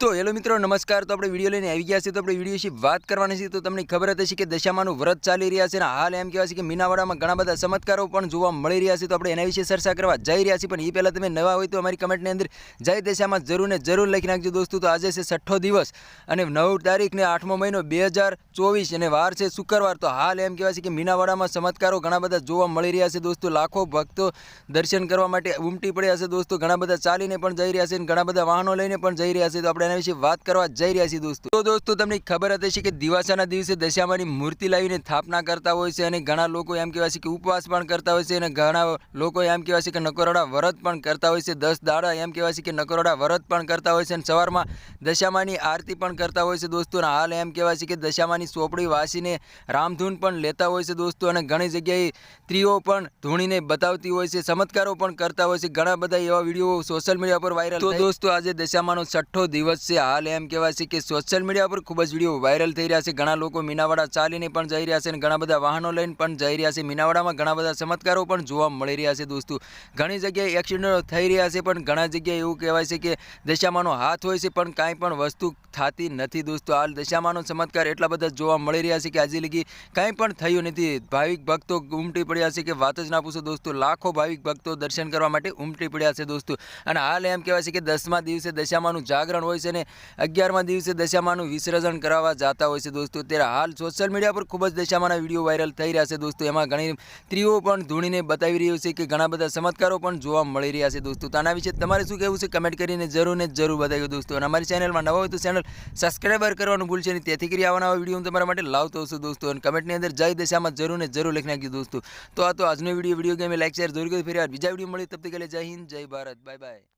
તો હેલો મિત્રો, નમસ્કાર. તો આપણે વીડિયો લઈને આવી ગયા છે તો આપણે વીડિયો વિશે વાત કરવાની છે તો તમને ખબર હશે કે દશામાનું વ્રત ચાલી રહ્યા છે અને હાલ એમ કહેવાય છે કે મીનાવાડામાં ઘણા બધા ચમત્કારો પણ જોવા મળી રહ્યા છે. તો આપણે એના વિશે ચર્ચા કરવા જઈ રહ્યા છીએ. પણ એ પહેલાં તમે નવા હોય તો અમારી કમેન્ટની અંદર જય દશામાં જરૂર ને જરૂર લખી નાખજો દોસ્તો. તો આજે છે છઠ્ઠો દિવસ અને નવ તારીખ ને આઠમો મહિનો બે અને વાર છે શુક્રવાર. તો હાલ એમ કહેવાય છે કે મીનાવાડામાં ચમત્કારો ઘણા બધા જોવા મળી રહ્યા છે દોસ્તો. લાખો ભક્તો દર્શન કરવા માટે ઉમટી પડ્યા છે દોસ્તો. ઘણા બધા ચાલીને પણ જઈ રહ્યા છે અને ઘણા બધા વાહનો લઈને પણ જઈ રહ્યા છે. તો આપણે એના વિશે વાત કરવા જઈ રહ્યા છીએ દોસ્તો. તો દોસ્તો તમને ખબર હતી હશે કે દિવાસાના દિવસે દશામાની મૂર્તિ લાવીને સ્થાપના કરતા હોય છે અને ઘણા લોકો એમ કહેવાય છે કે ઉપવાસ પણ કરતા હોય છે અને ઘણા લોકો એમ કહેવાય છે કે નકોરડા વ્રત પણ કરતા હોય છે. દસ દાડા એમ કહેવાય છે કે નકોરડા વ્રત પણ કરતા હોય છે અને સવારમાં દશામાની આરતી પણ કરતા હોય છે દોસ્તો. અને હાલ એમ કહેવાય છે કે દશામાની ચોપડી વાસીને રામધૂન પણ લેતા હોય છે દોસ્તો અને ઘણી જગ્યાએ સ્ત્રીઓ પણ ધૂણીને બતાવતી હોય છે ચમત્કારો પણ કરતા હોય છે. ઘણા બધા એવા વીડિયો સોશિયલ મીડિયા પર વાયરલ તો દોસ્તો આજે દશામાનો છઠ્ઠો દિવસ છે. હાલ એમ કહેવાય છે કે સોશિયલ મીડિયા પર ખૂબ જ વીડિયો વાયરલ થઈ રહ્યા છે. ઘણા લોકો મીનાવાડા ચાલીને પણ જઈ રહ્યા છે અને ઘણા બધા વાહનો લઈને પણ જઈ રહ્યા છે. મીનાવાડામાં ઘણા બધા ચમત્કારો પણ જોવા મળી રહ્યા છે દોસ્તો. ઘણી જગ્યાએ એક્સિડન્ટો થઈ રહ્યા છે, પણ ઘણા જગ્યાએ એવું કહેવાય છે કે દશામાનો હાથ હોય છે, પણ કાંઈ પણ વસ્તુ થતી નથી દોસ્તો. હાલ દશામાનો ચમત્કાર એટલા બધા જોવા મળી રહ્યા છે કે આજે લગી કાંઈ પણ થયું નથી. ભાવિક ભક્તો ઉમટી પડ્યા છે કે વાત જ ના પૂછો દોસ્તો. લાખો ભાવિક ભક્તો દર્શન કરવા માટે ઉમટી પડ્યા છે દોસ્તો. અને હાલ એમ કહેવાય છે કે દસમા દિવસે દશામાનું જાગરણ હોય છે ને અગિયારમા દિવસે દશામાનું વિસર્જન કરાવવા જતા હોય છે દોસ્તો. ત્યારે હાલ સોશિયલ મીડિયા પર ખૂબ જ દશામાના વીડિયો વાયરલ થઈ રહ્યા છે દોસ્તો. એમાં ઘણી સ્ત્રીઓ પણ ધૂણીને બતાવી રહ્યું છે કે ઘણા બધા ચમત્કારો પણ જોવા મળી રહ્યા છે દોસ્તો. તો આના વિશે તમારે શું કહેવું છે કમેન્ટ કરીને જરૂર ને જરૂર બતાવ્યું દોસ્તો. અને અમારી ચેનલમાં નવા હોય તો ચેનલ સબસ્ક્રાઈબર કરવાનું ભૂલશે નહીં. તેથી કરી આવવાના વીડિયો હું તમારા માટે લાવતો છું દોસ્તો. અને કમેન્ટની અંદર જય દશામાં જરૂર ને જરૂર લખી નાખ્યું દોસ્તો. તો આ તો આજનો video video game like share જરૂર કરી ફરી બીજા વીડિયો મળી તબ તક જય હિન્દ, જય ભારત. Bye bye